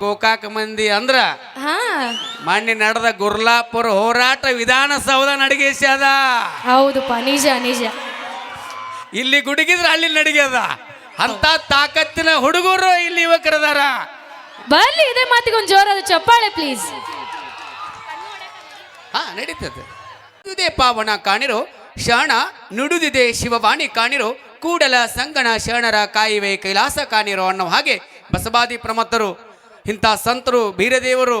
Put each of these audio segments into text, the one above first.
ಗೋಕಾಕ ಮಂದಿ ಅಂದ್ರ ಹಾ. ಮೊನ್ನೆ ನಡೆದ ಗುರ್ಲಾಪುರ ಹೋರಾಟ ವಿಧಾನಸೌಧ ನಡಗಿಸ್ಯದ ಹೌದಪ್ಪ ನಿಜ ನಿಜ. ಇಲ್ಲಿ ಗುಡುಗಿದ್ರ ಅಲ್ಲಿ ನಡಿಗ್ಯದ ಅಂತ ತಾಕತ್ತಿನ ಹುಡುಗರು ಇಲ್ಲಿ ಯುವಕರದಾರ. ಬರ್ಲಿ ಇದೇ ಮಾತಿಗೆ ಒಂದು ಜೋರಾದ ಚಪ್ಪಾಳೆ ಪ್ಲೀಸ್ ಹಾ ನಡೀತದೆ. ಇದೇ ಪಾವನ ಕಾಣಿರೋ ಶರಣ ನುಡಿದಿದೆ ಶಿವವಾಣಿ ಕಾಣಿರೋ ಕೂಡಲ ಸಂಗಣ ಶರಣರ ಕಾಯಿವೆ ಕೈಲಾಸ ಕಾಣಿರೋ ಅನ್ನೋ ಹಾಗೆ ಬಸವಾದಿ ಪ್ರಮತ್ತರು ಇಂಥ ಸಂತರು ಬೀರದೇವರು,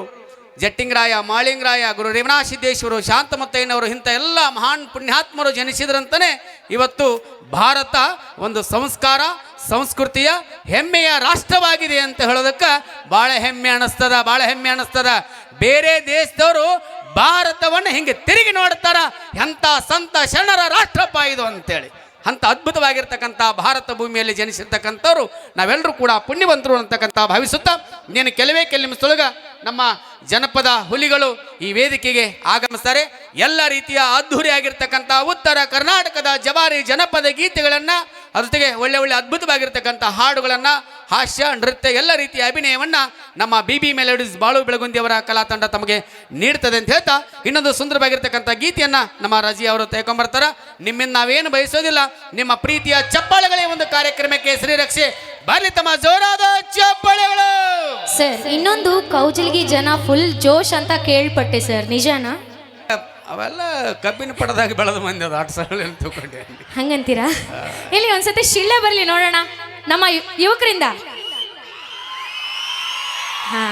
ಜಟ್ಟಿಂಗರಾಯ, ಮಾಳಿಂಗರಾಯ, ಗುರು ರೇವಣಾಸಿದ್ದೇಶ್ವರು, ಶಾಂತಮತ್ತಯ್ಯನವರು, ಇಂಥ ಎಲ್ಲ ಮಹಾನ್ ಪುಣ್ಯಾತ್ಮರು ಜನಿಸಿದ್ರಂತಲೇ ಇವತ್ತು ಭಾರತ ಒಂದು ಸಂಸ್ಕಾರ, ಸಂಸ್ಕೃತಿಯ ಹೆಮ್ಮೆಯ ರಾಷ್ಟ್ರವಾಗಿದೆ ಅಂತ ಹೇಳೋದಕ್ಕೆ ಭಾಳ ಹೆಮ್ಮೆ ಅನ್ನಿಸ್ತದ ಭಾಳ ಹೆಮ್ಮೆ ಅನ್ನಿಸ್ತದ ಬೇರೆ ದೇಶದವರು ಭಾರತವನ್ನು ಹಿಂಗೆ ತಿರುಗಿ ನೋಡ್ತಾರ, ಎಂಥ ಸಂತ ಶರಣರ ರಾಷ್ಟ್ರಪ್ಪ ಇದು ಅಂತೇಳಿ. ಅಂಥ ಅದ್ಭುತವಾಗಿರ್ತಕ್ಕಂಥ ಭಾರತ ಭೂಮಿಯಲ್ಲಿ ಜನಿಸಿರ್ತಕ್ಕಂಥವ್ರು ನಾವೆಲ್ಲರೂ ಕೂಡ ಪುಣ್ಯವಂತರು ಅಂತಕ್ಕಂಥ ಭಾವಿಸುತ್ತಾ ನೀನು ಕೆಲವೇ ಕೆಲ ನಿಮಿಷದೊಳಗ ನಮ್ಮ ಜನಪದ ಹುಲಿಗಳು ಈ ವೇದಿಕೆಗೆ ಆಗಮಿಸ್ತಾರೆ. ಎಲ್ಲ ರೀತಿಯ ಅದ್ಧೂರಿಯಾಗಿರ್ತಕ್ಕಂಥ ಉತ್ತರ ಕರ್ನಾಟಕದ ಜವಾರಿ ಜನಪದ ಗೀತೆಗಳನ್ನು ಅದ್ರ ಜೊತೆಗೆ ಒಳ್ಳೆ ಒಳ್ಳೆ ಅದ್ಭುತವಾಗಿರ್ತಕ್ಕಂಥ ಹಾಡುಗಳನ್ನು, ಹಾಸ್ಯ, ನೃತ್ಯ, ಎಲ್ಲ ರೀತಿಯ ಅಭಿನಯವನ್ನು ನಮ್ಮ ಬಿ ಬಿ ಮೆಲೋಡೀಸ್ ಬಾಳು ಬೆಳಗುಂದಿಯವರ ಕಲಾ ತಂಡ ತಮಗೆ ನೀಡ್ತದೆ ಅಂತ ಹೇಳ್ತಾ, ಇನ್ನೊಂದು ಸುಂದರವಾಗಿರ್ತಕ್ಕಂಥ ಗೀತೆಯನ್ನು ನಮ್ಮ ರಜಿ ಅವರು ತೆಗೆಕೊಂಬರ್ತಾರೆ ನಿಮ್ಮಿಂದ ನಾವೇನು ಬಯಸೋದಿಲ್ಲ, ನಿಮ್ಮ ಪ್ರೀತಿಯ ಚಪ್ಪಾಳೆಗಳೇ ಒಂದು ಕಾರ್ಯಕ್ರಮಕ್ಕೆ ಶ್ರೀರಕ್ಷೆ ಬರಲಿ ತಮ್ಮ ಜೋರಾದ ಚಪ್ಪಾಳೆಗಳು. ಸರ್ ಇನ್ನೊಂದು ಕೌಜಲ್ಗಿ ಜನ ಫುಲ್ ಜೋಶ್ ಅಂತ ಕೇಳ್ಪಟ್ಟೆ ಸರ್ ನಿಜನಾ? ಅವೆಲ್ಲ ಕಬ್ಬಿನ ಪಡದಾಗ ಬೆಳೆದ ಮಂದಿ ಅದು ಆಟ ತಿಳ್ಕೊಂಡೆ ಹಂಗಂತೀರಾ? ಇಲ್ಲಿ ಒಂದ್ಸತಿ ಶಿಳ್ಳೆ ಬರಲಿ ನೋಡೋಣ ನಮ್ಮ ಯುವಕರಿಂದ. ಹಾ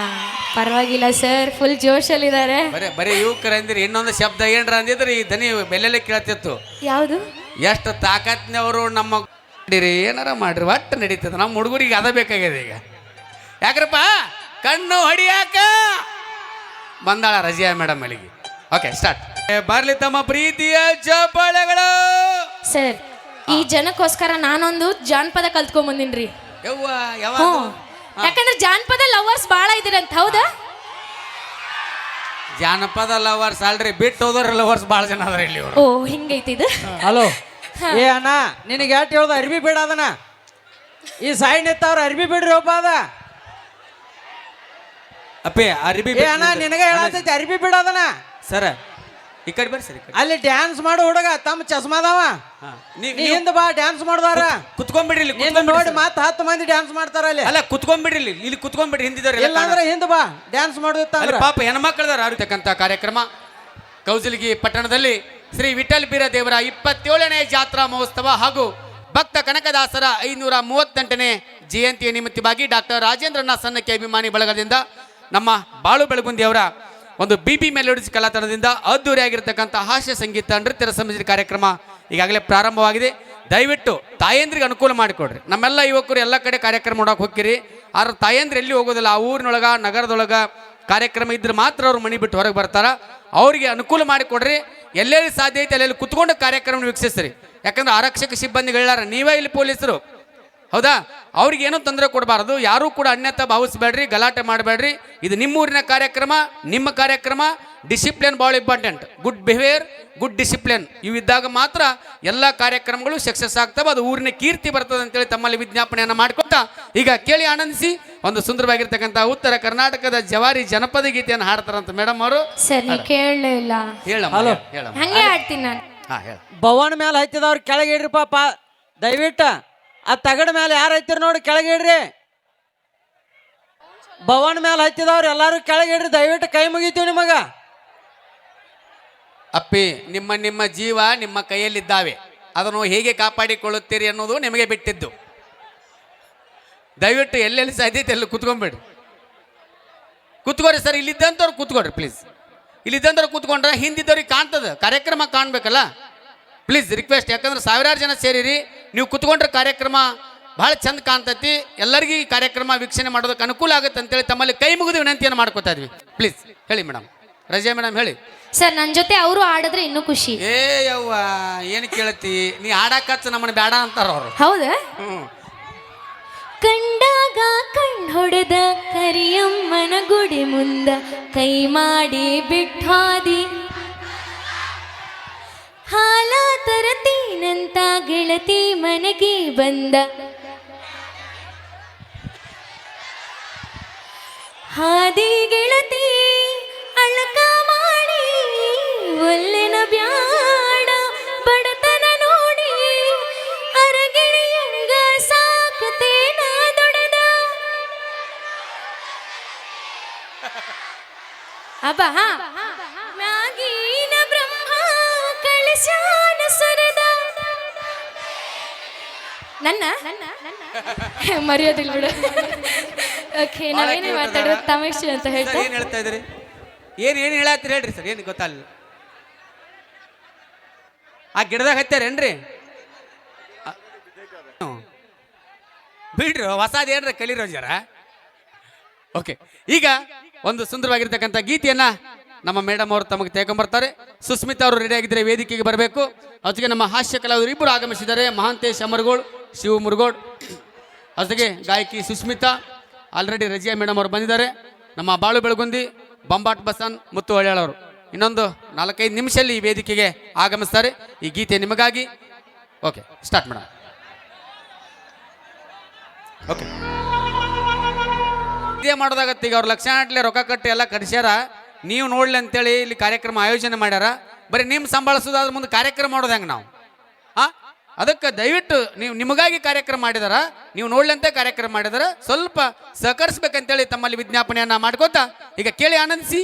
ಪರವಾಗಿಲ್ಲ ಸರ್ ಫುಲ್ ಜೋಶಲ್ಲಿದ್ದಾರೆ. ಬರೇ ಬರೀ ಯುವಕರ ಅಂದಿರಿ ಇನ್ನೊಂದು ಶಬ್ದ ಏನ್ರ ಅಂದಿದ್ರೆ ಈ ದನಿ ಬೆಲೆಲೆ ಕೇಳ್ತಿತ್ತು. ಯಾವುದು? ಎಷ್ಟು ತಾಕತ್ನವರು ನಮ್ಮ ಮಾಡಿರಿ ಏನಾರ ಮಾಡ್ರಿ ಒಟ್ಟು ನಡೀತದೆ ನಮ್ಮ ಹುಡುಗರಿಗೆ ಅದ ಬೇಕಾಗಿದೆ ಈಗ. ಯಾಕ್ರಪ್ಪ? ಕಣ್ಣು ಹೊಡಿಯಾಕ ಬಂದಾಳ ರಜಿಯಾ ಮೇಡಮ್ ಅಲ್ಲಿಗೆ. ಓಕೆ ಸ್ಟಾರ್ಟ್ ಬರ್ಲಿ ತಮ್ಮ ಪ್ರೀತಿಯ ಚಪ್ಪಾಳೆಗಳು. ಸರ್ ಈ ಜನಕ್ಕೋಸ್ಕರ ನಾನೊಂದು ಜಾನಪದ ಕಲ್ತ್ಕೊಂಡ್ ಬಂದಿನ್ರಿ. ಯವ್ವ ಹ್ಞೂ ಯಾಕಂದ್ರೆ ಜಾನಪದ ಲವರ್ಸ್ ಬಹಳ ಇದ್ದೀರಂತ ಹೌದಾ? ಜಾನಪದ ಲವರ್ಸ್ ಅಲ್ರಿ ಬಿಟ್ಟು ಹೋದ್ರೆ ಲವರ್ಸ್ ಬಹಳ ಜನ ಅದ್ರ ಇಲ್ಲಿ ಇವರು. ಓ ಹಿಂಗೈತಿ ಇದು. ಹಲೋ. ಏ ಅಣ್ಣ ನಿನಗೆ ಯಾಟ್ ಹೇಳ್ದ ಅರ್ಬಿ ಬೇಡ ಅದನ್ನ? ಈ ಸಾಯಿ ನಿತ್ತವ್ರ ಅರ್ಬಿ ಬಿಡ್ರಿ ಒಬ್ಬ ಅದ. ಅಪ್ಪೇ ಅರ್ಬಿ ಏ ಅಣ್ಣ ನಿನಗೆ ಹೇಳತೈತಿ ಅರ್ಬಿ ಬಿಡ ಅದನ್ನ. ಸರ ಈ ಕಡೆ ಬರ್ರಿ ಸರ್ ಅಲ್ಲಿ ಡ್ಯಾನ್ಸ್ ಮಾಡೋ ಹುಡುಗ ತಮ್ಮ ಚಸ್ಮಾದವ. ನೀ ಹಿಂದ ಬಾ ಡ್ಯಾನ್ಸ್ ಮಾಡ್ದಾರ ಕುತ್ಕೊಂಡ್ಬಿಡ್ರಿ ಇಲ್ಲಿ ನಿನ್ನ ಕುತ್ಕೊಂಡ್ಬಿಡ್ರಿ ನೋಡಿ ಮಾತ್ ಹತ್ತು ಮಂದಿ ಡ್ಯಾನ್ಸ್ ಮಾಡ್ತಾರ ಅಲ್ಲಿ. ಅಲ್ಲ ಕುತ್ಕೊಂಡ್ಬಿಡ್ರಿ ಇಲ್ಲಿ ಇಲ್ಲಿ ಕುತ್ಕೊಂಡ್ಬಿಡ್ರಿ ಹಿಂದಿದ್ದಾರೆ ಇಲ್ಲ ಅಂದ್ರೆ ಹಿಂದ ಬಾ ಡ್ಯಾನ್ಸ್ ಅಲ್ಲಿ ಮಾಡೋದಿತ್ತಂದ್ರ ಪಾಪ ಹೆಣ್ಮಕ್ಳದಾರ ಆಡತಕ್ಕಂತ ಕಾರ್ಯಕ್ರಮ? ಕೌಜಲಗಿ ಪಟ್ಟಣದಲ್ಲಿ ಶ್ರೀ ವಿಠಲ್ ಬೀರ ದೇವರ ಇಪ್ಪತ್ತೇಳನೇ ಜಾತ್ರಾ ಮಹೋತ್ಸವ ಹಾಗೂ ಭಕ್ತ ಕನಕದಾಸರ ಐನೂರ ಮೂವತ್ತೆಂಟನೇ ಜಯಂತಿಯ ನಿಮಿತ್ತವಾಗಿ ಡಾಕ್ಟರ್ ರಾಜೇಂದ್ರನ ಸನ್ನಕ್ಕೆ ಅಭಿಮಾನಿ ಬಳಗದಿಂದ ನಮ್ಮ ಬಾಳು ಬೆಳಗುಂದಿಯವರ ಒಂದು ಬಿ ಬಿ ಮೆಲೋಡಿಸ್ ಕಲಾತಂಡದಿಂದ ಅದ್ದೂರಿಯಾಗಿರ್ತಕ್ಕಂಥ ಹಾಸ್ಯ ಸಂಗೀತ ನೃತ್ಯ ಸಂಬಂಧಿಸಿದ ಕಾರ್ಯಕ್ರಮ ಈಗಾಗಲೇ ಪ್ರಾರಂಭವಾಗಿದೆ. ದಯವಿಟ್ಟು ತಾಯಂದ್ರಿಗೆ ಅನುಕೂಲ ಮಾಡಿಕೊಡ್ರಿ. ನಮ್ಮೆಲ್ಲ ಯುವಕರು ಎಲ್ಲ ಕಡೆ ಕಾರ್ಯಕ್ರಮ ನೋಡೋಕೆ ಹೋಗ್ತೀರಿ. ಆದ್ರೆ ತಾಯಂದ್ರೆ ಎಲ್ಲಿ ಹೋಗೋದಿಲ್ಲ? ಆ ಊರಿನೊಳಗ, ನಗರದೊಳಗ ಕಾರ್ಯಕ್ರಮ ಇದ್ರೆ ಮಾತ್ರ ಅವ್ರು ಮನೆ ಬಿಟ್ಟು ಹೊರಗೆ ಬರ್ತಾರ. ಅವರಿಗೆ ಅನುಕೂಲ ಮಾಡಿಕೊಡ್ರಿ. ಎಲ್ಲೆಲ್ಲಿ ಸಾಧ್ಯ ಐತೆ ಅಲ್ಲೆಲ್ಲಿ ಕುತ್ಕೊಂಡು ಕಾರ್ಯಕ್ರಮ ವೀಕ್ಷಿಸ್ರಿ. ಯಾಕಂದ್ರೆ ಆರಕ್ಷಕ ಸಿಬ್ಬಂದಿಗಳಾರ ನೀವೇ ಇಲ್ಲಿ ಪೊಲೀಸರು. ಹೌದಾ? ಅವ್ರಿಗೆ ಏನೂ ತೊಂದರೆ ಕೊಡಬಾರ್ದು. ಯಾರೂ ಕೂಡ ಅನ್ಯತ ಭಾವಿಸ್ಬೇಡ್ರಿ ಗಲಾಟೆ ಮಾಡಬೇಡ್ರಿ. ಇದು ನಿಮ್ಮೂರಿನ ಕಾರ್ಯಕ್ರಮ ನಿಮ್ಮ ಕಾರ್ಯಕ್ರಮ. ಡಿಸಿಪ್ಲಿನ್ ಭಾಳ important. Good behaviour good discipline. ಇವಿದ್ದಾಗ ಮಾತ್ರ ಎಲ್ಲ ಕಾರ್ಯಕ್ರಮಗಳು ಸಕ್ಸಸ್ ಆಗ್ತವೆ. ಅದು ಊರಿನ ಕೀರ್ತಿ ಬರ್ತದೆ ಅಂತೇಳಿ ತಮ್ಮಲ್ಲಿ ವಿಜ್ಞಾಪನೆಯನ್ನು ಮಾಡ್ಕೊತಾ ಈಗ ಕೇಳಿ ಆನಂದಿಸಿ ಒಂದು ಸುಂದರವಾಗಿರ್ತಕ್ಕಂಥ ಉತ್ತರ ಕರ್ನಾಟಕದ ಜವಾರಿ ಜನಪದ ಗೀತೆಯನ್ನು ಹಾಡ್ತಾರಂತ ಮೇಡಮ್ ಅವರು. ಸರಿ ನೀ ಕೇಳಲೇ ಇಲ್ಲ. ಹೇಳಮ್ಮ. ಹೇಳಮ್ಮ ಹಂಗೆ ಆಡ್ತೀನಿ ನಾನು. ಹಾ ಹೇಳ. ಭವನ ಮೇಲೆ ಹತ್ತಿದವ್ರು ಕೆಳಗೆ ಇಡ್ರಿ ಪಾಪ. ದಯವಿಟ್ಟು ಆ ತಗಡ ಮೇಲೆ ಯಾರು ಹತ್ತಿರ ನೋಡಿ ಕೆಳಗೆ ಇಡ್ರಿ. ಭವನ ಮೇಲೆ ಹತ್ತಿದವ್ರು ಎಲ್ಲರೂ ಕೆಳಗೆ ಇಡ್ರಿ, ದಯವಿಟ್ಟು ಕೈ ಮುಗಿತೀವಿ ನಿಮಗ. ಅಪ್ಪಿ, ನಿಮ್ಮ ನಿಮ್ಮ ಜೀವ ನಿಮ್ಮ ಕೈಯಲ್ಲಿದ್ದಾವೆ. ಅದನ್ನು ಹೇಗೆ ಕಾಪಾಡಿಕೊಳ್ಳುತ್ತೀರಿ ಅನ್ನೋದು ನಿಮಗೆ ಬಿಟ್ಟಿದ್ದು. ದಯವಿಟ್ಟು ಎಲ್ಲೆಲ್ಲಿ ಸಾಧ್ಯತೆ ಎಲ್ಲಿ ಕುತ್ಕೊಂಬೇಡಿ ಕುತ್ಕೋರಿ ಸರ್, ಇಲ್ಲಿದ್ದಂಥವ್ರು ಕೂತ್ಕೊಡ್ರಿ ಪ್ಲೀಸ್ ಇಲ್ಲಿದ್ದಂಥವ್ರು ಕೂತ್ಕೊಂಡ್ರೆ ಹಿಂದಿದ್ದವ್ರಿಗೆ ಕಾಣ್ತದೆ, ಕಾರ್ಯಕ್ರಮ ಕಾಣಬೇಕಲ್ಲ. ಪ್ಲೀಸ್ ರಿಕ್ವೆಸ್ಟ್ ಯಾಕಂದ್ರೆ ಸಾವಿರಾರು ಜನ ಸೇರಿರಿ. ನೀವು ಕುತ್ಕೊಂಡ್ರೆ ಕಾರ್ಯಕ್ರಮ ಭಾಳ ಚಂದ ಕಾಣ್ತೈತಿ. ಎಲ್ಲರಿಗೂ ಈ ಕಾರ್ಯಕ್ರಮ ವೀಕ್ಷಣೆ ಮಾಡೋದಕ್ಕೆ ಅನುಕೂಲ ಆಗುತ್ತೆ ಅಂತೇಳಿ ತಮ್ಮಲ್ಲಿ ಕೈ ಮುಗಿದು ವಿನಂತಿಯನ್ನು ಮಾಡ್ಕೋತಾ ಇದ್ವಿ. ಪ್ಲೀಸ್ ಹೇಳಿ ಮೇಡಮ್ ರಜೆ ಮೇಡಮ್ ಹೇಳಿ. ಸರ್ ನನ್ನ ಜೊತೆ ಅವರು ಆಡಿದ್ರೆ ಇನ್ನೂ ಖುಷಿ. ಏ ಯವ್ವ ಏನು ಕೇಳತಿ? ನೀ ಆಡಾಕಚ್ಚ ನಮ್ಮನ್ನ ಬೇಡ ಅಂತಾರ ಅವರು. ಹೌದಾ? ಹ್ಞೂ ಕಂಡಾಗ ಕಣ್ ಹೊಡೆದ ಕರಿಯಮ್ಮನ ಗುಡಿ ಮುಂದ ಕೈ ಮಾಡಿ ಬಿಟ್ಟಾದಿ. ಹಾಲ ತರತೀನಂತ ಗೆಳತಿ ಮನೆಗೆ ಬಂದ. ಹಾದಿ ಗೆಳತಿ, ಅಳಕ ಮಾಡಿ, ಒಲ್ಲೆನ ಬ್ಯಾಡ, ಬಡತನ ನೋಡಿ ಅರಗಿಣಿಯಂಗ ಸಾಕತೇನ ದೊಡದ ಅಬ್ಬ, ಹಾ. ನನ್ನ? ಮರೆಯೋದಿಲ್ಲ ಬಿಡು. ಓಕೆ ನಾವೇನೇ ಮಾತಾಡೋದು ತಮಾಷೆ ಅಂತ ಹೇಳ್ತಾ. ಏನು ಹೇಳ್ತಾ ಇದ್ರಿ ಏನು ಏನು ಹೇಳತ್ತೀರಿ ಹೇಳ್ರಿ ಸರ್ ಏನು ಗೊತ್ತಲ್ಲ ಆ ಗಿಡದಾಗ ಹತ್ತಾರೇನ್ರಿ. ಬಿಡ್ರಿ ಹೊಸದ ಏನ್ರ ಕಲಿರೋ ಜರ ಓಕೆ ಈಗ ಒಂದು ಸುಂದರವಾಗಿರ್ತಕ್ಕಂಥ ಗೀತೆಯನ್ನ ನಮ್ಮ ಮೇಡಮ್ ಅವರು ತಮಗೆ ತಗೊಂಬರ್ತಾರೆ ಸುಸ್ಮಿತಾ ಅವರು ರೆಡಿ ಆಗಿದ್ರೆ ವೇದಿಕೆಗೆ ಬರಬೇಕು. ಅದಕ್ಕೆ ನಮ್ಮ ಹಾಸ್ಯ ಕಲಾವಿದರು ಇಬ್ಬರು ಆಗಮಿಸಿದ್ದಾರೆ. ಮಹಾಂತೇಶ್ ಅಮರ್ಗೋಳ್ ಶಿವ ಮುರುಗೋಡ್ ಅದಕ್ಕೆ ಗಾಯಕಿ ಸುಸ್ಮಿತಾ ಆಲ್ರೆಡಿ ರಜಿಯಾ ಮೇಡಮ್ ಅವರು ಬಂದಿದ್ದಾರೆ. ನಮ್ಮ ಬಾಳು ಬೆಳಗುಂದಿ, ಬಂಬಾಟ್ ಬಸನ್, ಮುತ್ತು ಹಳ್ಯಾಳವರು. ಇನ್ನೊಂದು ನಾಲ್ಕೈದು ನಿಮಿಷದಲ್ಲಿ ಈ ವೇದಿಕೆಗೆ ಆಗಮಿಸ್ತಾರೆ. ಈ ಗೀತೆ ನಿಮಗಾಗಿ. ಓಕೆ ಸ್ಟಾರ್ಟ್ ಮೇಡಮ್ ಓಕೆ ಇದೇ ಮಾಡೋದಾಗತ್ತೆ ಈಗ ಅವ್ರು ಲಕ್ಷಾಂಟ್ಲೆ ರೊಕ್ಕ ಕಟ್ಟಿ ಎಲ್ಲ ಕಟ್ಸ್ಯಾರ. ನೀವು ನೋಡ್ಲಿ ಅಂತೇಳಿ ಇಲ್ಲಿ ಕಾರ್ಯಕ್ರಮ ಆಯೋಜನೆ ಮಾಡ್ಯಾರ. ಬರೀ ನಿಮ್ಮ ಸಂಭಾಳಿಸೋದಾದ್ರ ಮುಂದೆ ಕಾರ್ಯಕ್ರಮ ಮಾಡೋದು ಹೆಂಗೆ ನಾವು? ಆ? ಅದಕ್ಕೆ ದಯವಿಟ್ಟು ನೀವು ನಿಮಗಾಗಿ ಕಾರ್ಯಕ್ರಮ ಮಾಡಿದಾರ, ನೀವು ನೋಡ್ಲಂತೆ ಕಾರ್ಯಕ್ರಮ ಮಾಡಿದಾರ, ಸ್ವಲ್ಪ ಸಹಕರಿಸ್ಬೇಕಂತೇಳಿ ತಮ್ಮಲ್ಲಿ ವಿಜ್ಞಾಪನೆಯನ್ನ ಮಾಡ್ಕೋತಾ, ಈಗ ಕೇಳಿ ಆನಂದಿಸಿ.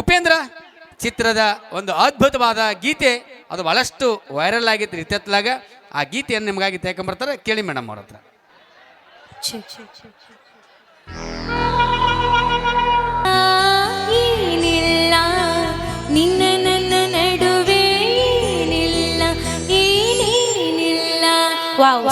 ಉಪೇಂದ್ರ, ಚಿತ್ರದ ಒಂದು ಅದ್ಭುತವಾದ ಗೀತೆ, ಅದು ಬಹಳಷ್ಟು ವೈರಲ್ ಆಗಿತ್ತು, ಇತ್ತೆತ್ತಲಾಗ. ಆ ಗೀತೆಯನ್ನು ನಿಮಗಾಗಿ ತಗೊಂಬರ್ತಾರೆ ಕೇಳಿ ಮೇಡಮ್ ಅವ್ರ ಹತ್ರ.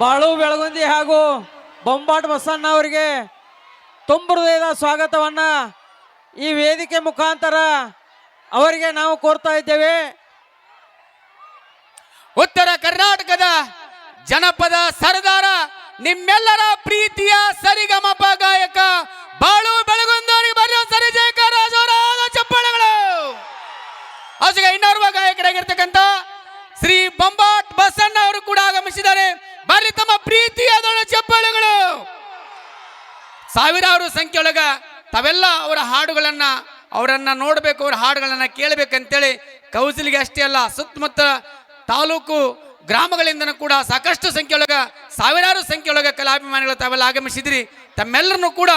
ಬಾಳು ಬೆಳಗುಂದಿ ಹಾಗೂ ಬೊಂಬಾಟ್ ಬಸಣ್ಣ ಅವರಿಗೆ ತುಂಬ ಹೃದಯದ ಸ್ವಾಗತವನ್ನ ಈ ವೇದಿಕೆ ಮುಖಾಂತರ ಅವರಿಗೆ ನಾವು ಕೋರ್ತಾ ಇದ್ದೇವೆ. ಉತ್ತರ ಕರ್ನಾಟಕದ ಜನಪದ ಸರದಾರ, ನಿಮ್ಮೆಲ್ಲರ ಪ್ರೀತಿಯ ಸರಿಗಮಪ ಗಾಯಕ ಬಾಳು ಬೆಳಗುಂದವರಿಗೆ ಬರೋ ಸರಿ ಚಪ್ಪಳಗಳು ಚಪ್ಪಾಳೆಗಳು. ಆಚೆಗೆ ಇನ್ನೋರ್ವ ಗಾಯಕರಾಗಿರ್ತಕ್ಕಂಥ ಶ್ರೀ ಬೊಂಬಾಟ್ ಬಸಣ್ಣ ಅವರು ಕೂಡ ಆಗಮಿಸಿದ್ದಾರೆ. ಬರ್ರಿ ತಮ್ಮ ಪ್ರೀತಿ ದೊಡ್ಡ ಚಪ್ಪಾಳೆಗಳು. ಸಾವಿರಾರು ಸಂಖ್ಯೆಯೊಳಗ ತಾವೆಲ್ಲ ಅವರ ಹಾಡುಗಳನ್ನ, ಅವರನ್ನ ನೋಡಬೇಕು, ಅವರ ಹಾಡುಗಳನ್ನ ಕೇಳಬೇಕಂತೇಳಿ ಕೌಸಿಲಿಗೆ ಅಷ್ಟೇ ಅಲ್ಲ, ಸುತ್ತಮುತ್ತ ತಾಲೂಕು ಗ್ರಾಮಗಳಿಂದನೂ ಕೂಡ ಸಾಕಷ್ಟು ಸಂಖ್ಯೆಯೊಳಗ, ಸಾವಿರಾರು ಸಂಖ್ಯೆಯೊಳಗ ಕಲಾಭಿಮಾನಿಗಳು ತಾವೆಲ್ಲ ಆಗಮಿಸಿದ್ರಿ. ತಮ್ಮೆಲ್ಲರನ್ನು ಕೂಡ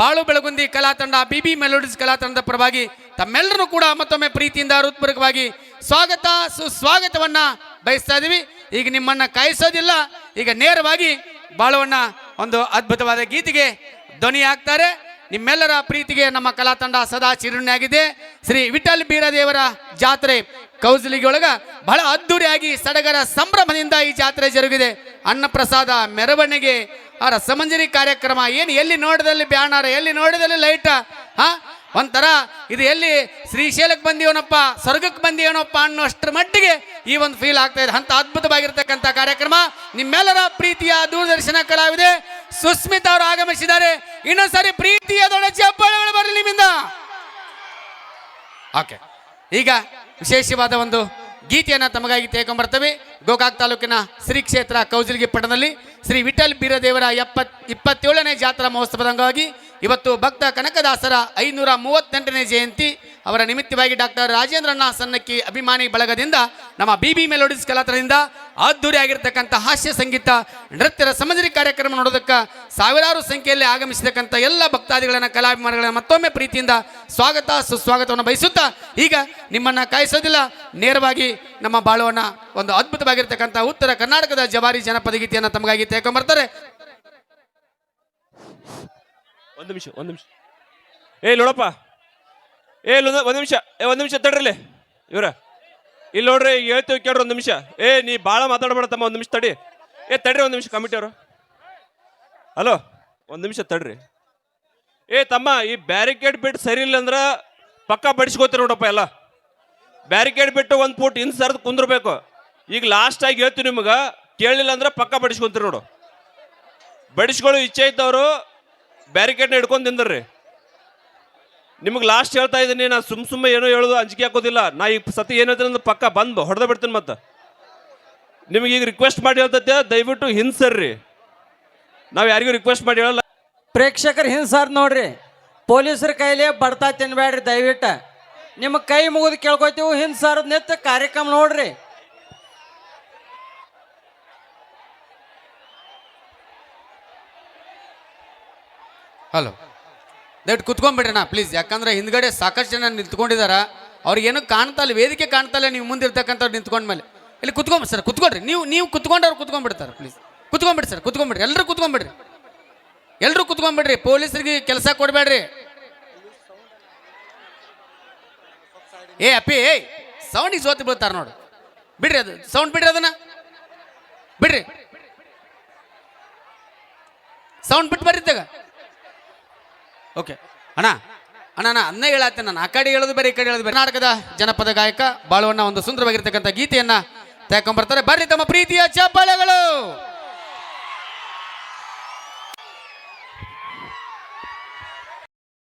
ಬಾಳು ಬೆಳಗುಂದಿ ಕಲಾ ತಂಡ ಬಿ ಬಿ ಮೆಲೋಡಿಸ್ ಕಲಾ ತಂಡದ ಪರವಾಗಿ ತಮ್ಮೆಲ್ಲರನ್ನು ಕೂಡ ಮತ್ತೊಮ್ಮೆ ಪ್ರೀತಿಯಿಂದ ಹೃತ್ಪೂರ್ವಕವಾಗಿ ಸ್ವಾಗತ, ಸುಸ್ವಾಗತವನ್ನ ಬಯಸ್ತಾ ಇದೀವಿ. ಈಗ ನಿಮ್ಮನ್ನ ಕಾಯಿಸೋದಿಲ್ಲ. ಈಗ ನೇರವಾಗಿ ಬಾಳುವಣ್ಣ ಒಂದು ಅದ್ಭುತವಾದ ಗೀತೆಗೆ ಧ್ವನಿ ಆಗ್ತಾರೆ ನಿಮ್ಮೆಲ್ಲರ ಪ್ರೀತಿಗೆ ನಮ್ಮ ಕಲಾ ತಂಡ ಸದಾ ಚಿರುಣಿಯಾಗಿದೆ ಶ್ರೀ ವಿಠಲ್ ಬೀರದೇವರ ಜಾತ್ರೆ ಕೌಸಲಿಗೊಳಗ ಬಹಳ ಅದ್ದೂರಿಯಾಗಿ ಸಡಗರ ಸಂಭ್ರಮದಿಂದ ಈ ಜಾತ್ರೆ ಜರುಗಿದೆ. ಅನ್ನಪ್ರಸಾದ ಮೆರವಣಿಗೆ, ಆ ರಸಮಂಜರಿ ಕಾರ್ಯಕ್ರಮ, ಏನು ಎಲ್ಲಿ ನೋಡಿದಲ್ಲಿ ಬ್ಯಾನರ್, ಎಲ್ಲಿ ನೋಡಿದಲ್ಲಿ ಲೈಟ್ ಹಾ ಒಂಥರ, ಇದು ಎಲ್ಲಿ ಶ್ರೀಶೈಲಕ್ಕೆ ಬಂದಿವನಪ್ಪ, ಸ್ವರ್ಗಕ್ಕೆ ಬಂದಿವನಪ್ಪ ಅನ್ನೋಷ್ಟರ ಮಟ್ಟಿಗೆ ಈ ಒಂದು ಫೀಲ್ ಆಗ್ತಾ ಇದೆ. ಅಂತ ಅದ್ಭುತವಾಗಿರ್ತಕ್ಕಂಥ ಕಾರ್ಯಕ್ರಮ. ನಿಮ್ಮೆಲ್ಲರ ಪ್ರೀತಿಯ ದೂರದರ್ಶನ ಕಲಾವಿದೆ ಸುಸ್ಮಿತ್ ಅವರು ಆಗಮಿಸಿದ್ದಾರೆ. ಇನ್ನೊಂದು ಸಾರಿ ಪ್ರೀತಿಯ ದೊಡ್ಡ ಚಪ್ಪಾಳೆಗಳು ಬರಲಿ ನಿಮ್ಮಿಂದ. ಓಕೆ. ಈಗ ವಿಶೇಷವಾದ ಒಂದು ಗೀತೆಯನ್ನು ತಮಗಾಗಿ ತೆಗೆದುಕೊಂಡ್ಬರ್ತೇವೆ ಗೋಕಾಕ್ ತಾಲೂಕಿನ ಶ್ರೀ ಕ್ಷೇತ್ರ ಕೌಜಲ್ಗಿ ಪಟ್ಟಣದಲ್ಲಿ ಶ್ರೀ ವಿಠಲ್ ಬೀರದೇವರ ಎಪ್ಪತ್, ಇಪ್ಪತ್ತೇಳನೇ ಜಾತ್ರಾ ಮಹೋತ್ಸವದ ಅಂಗವಾಗಿ ಇವತ್ತು ಭಕ್ತ ಕನಕದಾಸರ ಐನೂರ ಮೂವತ್ತೆಂಟನೇ ಜಯಂತಿ. ಅವರ ನಿಮಿತ್ತವಾಗಿ ಡಾಕ್ಟರ್ ರಾಜೇಂದ್ರಣ್ಣ ಸನ್ನಕ್ಕಿ ಅಭಿಮಾನಿ ಬಳಗದಿಂದ ನಮ್ಮ ಬಿ ಬಿ ಮೆಲೋಡಿಸ್ ಕಲಾತನದಿಂದ ಅದ್ದೂರಿಯಾಗಿರ್ತಕ್ಕಂಥ ಹಾಸ್ಯ ಸಂಗೀತ ನೃತ್ಯದ ಸಮಜರಿ ಕಾರ್ಯಕ್ರಮ ನೋಡೋದಕ್ಕೆ ಸಾವಿರಾರು ಸಂಖ್ಯೆಯಲ್ಲಿ ಆಗಮಿಸಿದಕ್ಕಂಥ ಎಲ್ಲ ಭಕ್ತಾದಿಗಳನ್ನು, ಕಲಾಭಿಮಾನಿಗಳನ್ನ ಮತ್ತೊಮ್ಮೆ ಪ್ರೀತಿಯಿಂದ ಸ್ವಾಗತ, ಸುಸ್ವಾಗತವನ್ನು ಬಯಸುತ್ತಾ ಈಗ ನಿಮ್ಮನ್ನ ಕಾಯಿಸೋದಿಲ್ಲ. ನೇರವಾಗಿ ನಮ್ಮ ಬಾಳುವನ್ನ ಒಂದು ಅದ್ಭುತವಾಗಿರ್ತಕ್ಕಂಥ ಉತ್ತರ ಕರ್ನಾಟಕದ ಜವಾರಿ ಜನಪದ ಗೀತೆಯನ್ನು ತಮಗಾಗಿ ತೆಗೆದುಕೊಂಡ್ಬರ್ತಾರೆ ಒಂದು ನಿಮಿಷ ಒಂದು ನಿಮಿಷ. ಏ ನೋಡಪ್ಪ ಏ ಇಲ್ಲ ಒಂದು ನಿಮಿಷ. ಏ, ಒಂದು ನಿಮಿಷ ತಡ್ರಿ ಇವ್ರ. ಇಲ್ಲಿ ನೋಡ್ರಿ ಹೇಳ್ತೀವಿ ಕೇಳ್ರಿ ಒಂದು ನಿಮಿಷ. ಏ, ನೀ ಭಾಳ ತಮ್ಮ, ಒಂದು ನಿಮಿಷ ತಡಿ. ಏ, ತಡ್ರಿ ಒಂದು ನಿಮಿಷ ಕಮಿಟಿ ಅವರು. ಹಲೋ, ಒಂದು ನಿಮಿಷ ತಡ್ರಿ. ಏ, ತಮ್ಮ, ಈ ಬ್ಯಾರಿಕೇಡ್ ಬಿಟ್ಟು ಸರಿ ಇಲ್ಲ ಅಂದ್ರೆ ಪಕ್ಕ ಬಡಿಸ್ಕೋತೀರಿ ನೋಡಪ್ಪ ಎಲ್ಲ. ಬ್ಯಾರಿಕೇಡ್ ಬಿಟ್ಟು ಒಂದು ಫೂಟ್ ಹಿಂದೆ ಸರ್ದು ಕುಂದ್ರಬೇಕು. ಈಗ ಲಾಸ್ಟ್ ಆಗಿ ಹೇಳ್ತೀವಿ ನಿಮಗೆ, ಕೇಳಿಲ್ಲ ಅಂದ್ರೆ ಪಕ್ಕ ಬಡಿಸ್ಕೊಂತೀರಿ ನೋಡು. ಬಡಿಸ್ಕೊಳ್ಳೋ ಇಚ್ಛೆ ಇದ್ದವರು ಬ್ಯಾರಿಕೇಡ್ನ ಹಿಡ್ಕೊಂಡು ತಿಂದ್ರಿ ನಿಮಗೆ ಲಾಸ್ಟ್ ಹೇಳ್ತಾ ಇದ್ದೀನಿ, ನಾ ಸುಮ್ ಸುಮ್ಮನೆ ಏನೋ ಹೇಳೋದು, ಅಂಜಿಕೆ ಹಾಕೋದಿಲ್ಲ. ನಾ ಈಗ ಸತಿ ಏನು ಹೇಳ್ತೀನಿ ಅಂದ್ರೆ ಪಕ್ಕ ಬಂದು ಹೊಡೆದ ಬಿಡ್ತೀನಿ ಮತ್ತೆ. ನಿಮಗೆ ಈಗ ರಿಕ್ವೆಸ್ಟ್ ಮಾಡಿ ಹೇಳ್ತೈತೆ, ದಯವಿಟ್ಟು ಹಿಂಸರ್ರಿ. ನಾವು ಯಾರಿಗೂ ರಿಕ್ವೆಸ್ಟ್ ಮಾಡಿ ಹೇಳಲ್ಲ. ಪ್ರೇಕ್ಷಕರು ಹಿಂಸಾರ್ ನೋಡ್ರಿ, ಪೊಲೀಸರ ಕೈಲಿ ಬಡ್ತಾ ತಿನ್ಬೇಡ್ರಿ ದಯವಿಟ್ಟು. ನಿಮ್ಮ ಕೈ ಮುಗಿದು ಕೇಳ್ಕೊತೀವಿ ಹಿಂಸಾರದ ನೆತ್ತ ಕಾರ್ಯಕ್ರಮ ನೋಡ್ರಿ. ಹಲೋ. ದಯವಿಟ್ಟು ಕುತ್ಕೊಂಡ್ಬಿಡ್ರಿ ನಾ ಪ್ಲೀಸ್ ಯಾಕಂದ್ರೆ ಹಿಂದ್ಗಡೆ ಸಾಕಷ್ಟು ಜನ ನಿಂತ್ಕೊಂಡಿದಾರ. ಕಾಣ್ತಾ ಇಲ್ಲ, ವೇದಿಕೆ ಕಾಣ್ತಾ ಇಲ್ಲ, ನೀವು ಮುಂದೆ ಇರ್ತಕ್ಕಂಥವ್ರು ನಿಂತ್ಕೊಂಡ್ಮೇಲೆ ಇಲ್ಲಿ ಕುತ್ಕೊಂಬ ಸರ್, ಕುತ್ಕೊಳ್ರಿ. ನೀವು ನೀವು ಕುತ್ಕೊಂಡವ್ರು ಕುತ್ಕೊಂಡ್ಬಿಡ್ತಾರೆ ಪ್ಲೀಸ್ ಕುತ್ಕೊಂಡ್ಬಿಡಿ ಸರ್ ಕುತ್ಕೊಂಡ್ಬಿಡ್ರಿ ಎಲ್ಲರೂ ಕುತ್ಕೊಂಡ್ಬಿಡ್ರಿ. ಎಲ್ಲರೂ ಕುತ್ಕೊಂಡ್ಬಿಡ್ರಿ. ಪೊಲೀಸರಿಗೆ ಕೆಲಸ ಕೊಡಬೇಡ್ರಿ. ಏ, ಅಪ್ಪಿ ಏಯ್ ಸೌಂಡಿಗೆ ಸೋತಿ ಬೀಳ್ತಾರೆ ನೋಡು. ಬಿಡ್ರಿ ಅದು ಸೌಂಡ್ ಬಿಡ್ರಿ ಅದನ್ನ. ಬಿಡ್ರಿ. ಸೌಂಡ್ ಬಿಟ್ಟು ಬರ್ರಿ ಓಕೆ. ಅಣ್ಣ ಅಣ್ಣ ನಾ ಅದನ್ನೇ ಹೇಳತ್ತೆ ನಾನು. ಆ ಕಡೆ ಹೇಳೋದು ಬೇರೆ, ಈ ಕಡೆ ಹೇಳೋದು ಬೇರೆ. ಕರ್ನಾಟಕದ ಜನಪದ ಗಾಯಕ, ಬಾಳುವಣ್ಣ ಒಂದು ಸುಂದರವಾಗಿರ್ತಕ್ಕಂಥ ಗೀತೆಯನ್ನ ತಗೊಂಡ್ಬರ್ತಾರೆ ಬರ್ರಿ ತಮ್ಮ ಪ್ರೀತಿಯ ಚಪ್ಪಾಳೆಗಳು.